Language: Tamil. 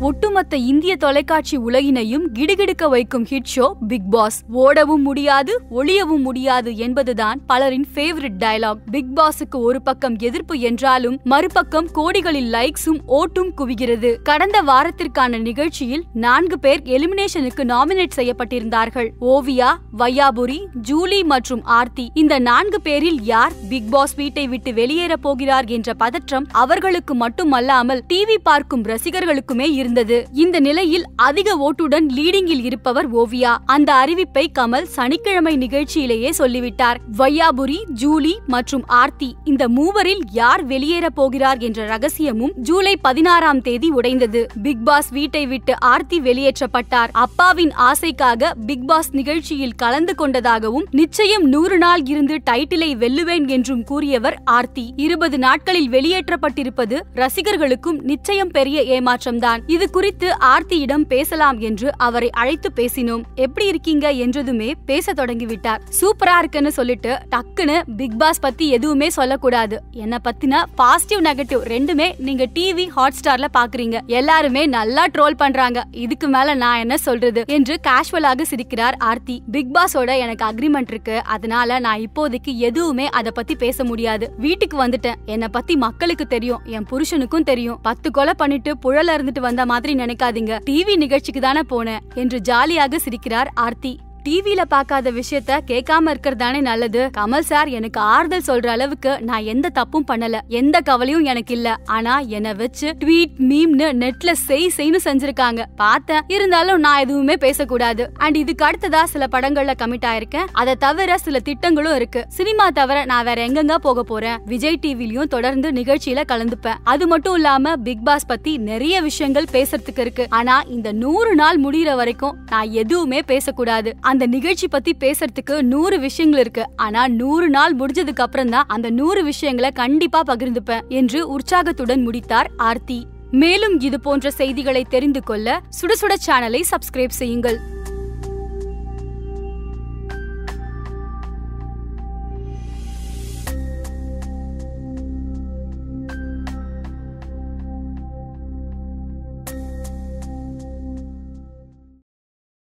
ஒட்டுமொத்த இந்திய தொலைக்காட்சி உலகினையும் கிடுகிடுக்க வைக்கும் ஹிட் ஷோ பிக் பாஸ் ஓடவும் முடியாது ஒளியவும் முடியாது என்பதுதான் பலரின் ஃபேவரட் டயலாக் பிக் பாஸுக்கு ஒரு பக்கம் எதிர்ப்பு என்றாலும் மறுபக்கம் கோடிகளில் லைக்ஸும் ஓட்டும் குவிகிறது. கடந்த வாரத்திற்கான நிகழ்ச்சியில் நான்கு பேர் எலிமினேஷனுக்கு நாமினேட் செய்யப்பட்டிருந்தார்கள். ஓவியா வையாபுரி ஜூலி மற்றும் ஆர்த்தி. இந்த நான்கு பேரில் யார் பிக் பாஸ் வீட்டை விட்டு வெளியேற போகிறார் என்ற பதற்றம் அவர்களுக்கு மட்டுமல்லாமல் டிவி பார்க்கும் ரசிகர்களுக்குமே இருந்தது. இந்த நிலையில் அதிக ஓட்டுடன் லீடிங்கில் இருப்பவர் ஓவியா. அந்த அறிவிப்பை கமல் சனிக்கிழமை நிகழ்ச்சியிலேயே சொல்லிவிட்டார். வையாபுரி ஜூலி மற்றும் ஆர்த்தி இந்த மூவரில் யார் வெளியேற போகிறார் என்ற ரகசியமும் ஜூலை பதினாறாம் தேதி உடைந்தது. பிக் பாஸ் வீட்டை விட்டு ஆர்த்தி வெளியேற்றப்பட்டார். அப்பாவின் ஆசைக்காக பிக் பாஸ் நிகழ்ச்சியில் கலந்து கொண்டதாகவும் நிச்சயம் நூறு நாள் இருந்து டைட்டிலை வெல்லுவேன் என்றும் கூறியவர் ஆர்த்தி. இருபது நாட்களில் வெளியேற்றப்பட்டிருப்பது ரசிகர்களுக்கும் நிச்சயம் பெரிய ஏமாற்றம்தான். இது குறித்து ஆர்த்தியிடம் பேசலாம் என்று அவரை அழைத்து பேசினோம். எப்படி இருக்கீங்க? என்றதுமே பேச தொடங்கிவிட்டார். சூப்பரா இருக்குன்னு சொல்லிட்டு டக்குன்னு பிக் பாஸ் பத்தி எதுவுமே சொல்லக்கூடாது. என்ன பத்தின பாசிட்டிவ் நெகட்டிவ் ரெண்டுமே நீங்க டிவி ஹாட் ஸ்டார்ல பாக்குறீங்க. எல்லாருமே நல்லா ட்ரோல் பண்றாங்க. இதுக்கு மேல நான் என்ன சொல்றது? என்று கேஷுவலாக சிரிக்கிறார் ஆர்த்தி. பிக் பாஸோட எனக்கு அக்ரிமெண்ட் இருக்கு. அதனால நான் இப்போதைக்கு எதுவுமே அத பத்தி பேச முடியாது. வீட்டுக்கு வந்துட்டேன். என்ன பத்தி மக்களுக்கு தெரியும். என் புருஷனுக்கும் தெரியும். பத்து கொலை பண்ணிட்டு புழல இருந்துட்டு வந்த மாதிரி நினைக்காதீங்க. டிவி நிகழ்ச்சிக்கு தானே போனேன். என்று ஜாலியாக சிரிக்கிறார் ஆர்த்தி. டிவில பார்க்காத விஷயத்த கேட்காம இருக்கிறதானே நல்லது. கமல் சார் எனக்கு ஆறுதல் சொல்ற அளவுக்கு நான் எந்த தப்பும் பண்ணல. எந்த கவலையும் எனக்கு இல்ல. ஆனா என்ன வச்சு ட்வீட் மீம்னு நெட்ல செய் செய்னு செஞ்சிருக்காங்க. பார்த்தேன். இருந்தாலும் நான் எதுவுமே பேசக்கூடாது. அண்ட் இதுக்கு அடுத்ததா சில படங்கள்ல கமிட் ஆயிருக்கேன். அதை தவிர சில திட்டங்களும் இருக்கு. சினிமா தவிர நான் வேற எங்கெங்க போக போறேன்? விஜய் டிவிலயும் தொடர்ந்து நிகழ்ச்சியில கலந்துப்பேன். அது மட்டும் இல்லாம பிக் பாஸ் பத்தி நிறைய விஷயங்கள் பேசுறதுக்கு இருக்கு. ஆனா இந்த நூறு நாள் முடியிற வரைக்கும் நான் எதுவுமே பேசக்கூடாது. அந்த அந்த நிகழ்ச்சி பத்தி பேசுறதுக்கு நூறு விஷயங்கள் இருக்கு. ஆனா நூறு நாள் முடிஞ்சதுக்கு அப்புறம் தான் அந்த நூறு விஷயங்களை கண்டிப்பா பகிர்ந்துப்பேன் என்று உற்சாகத்துடன் முடித்தார் ஆர்த்தி. மேலும் இது போன்ற செய்திகளை தெரிந்து கொள்ள சுட சுட சேனலை சப்ஸ்கிரைப் செய்யுங்கள்.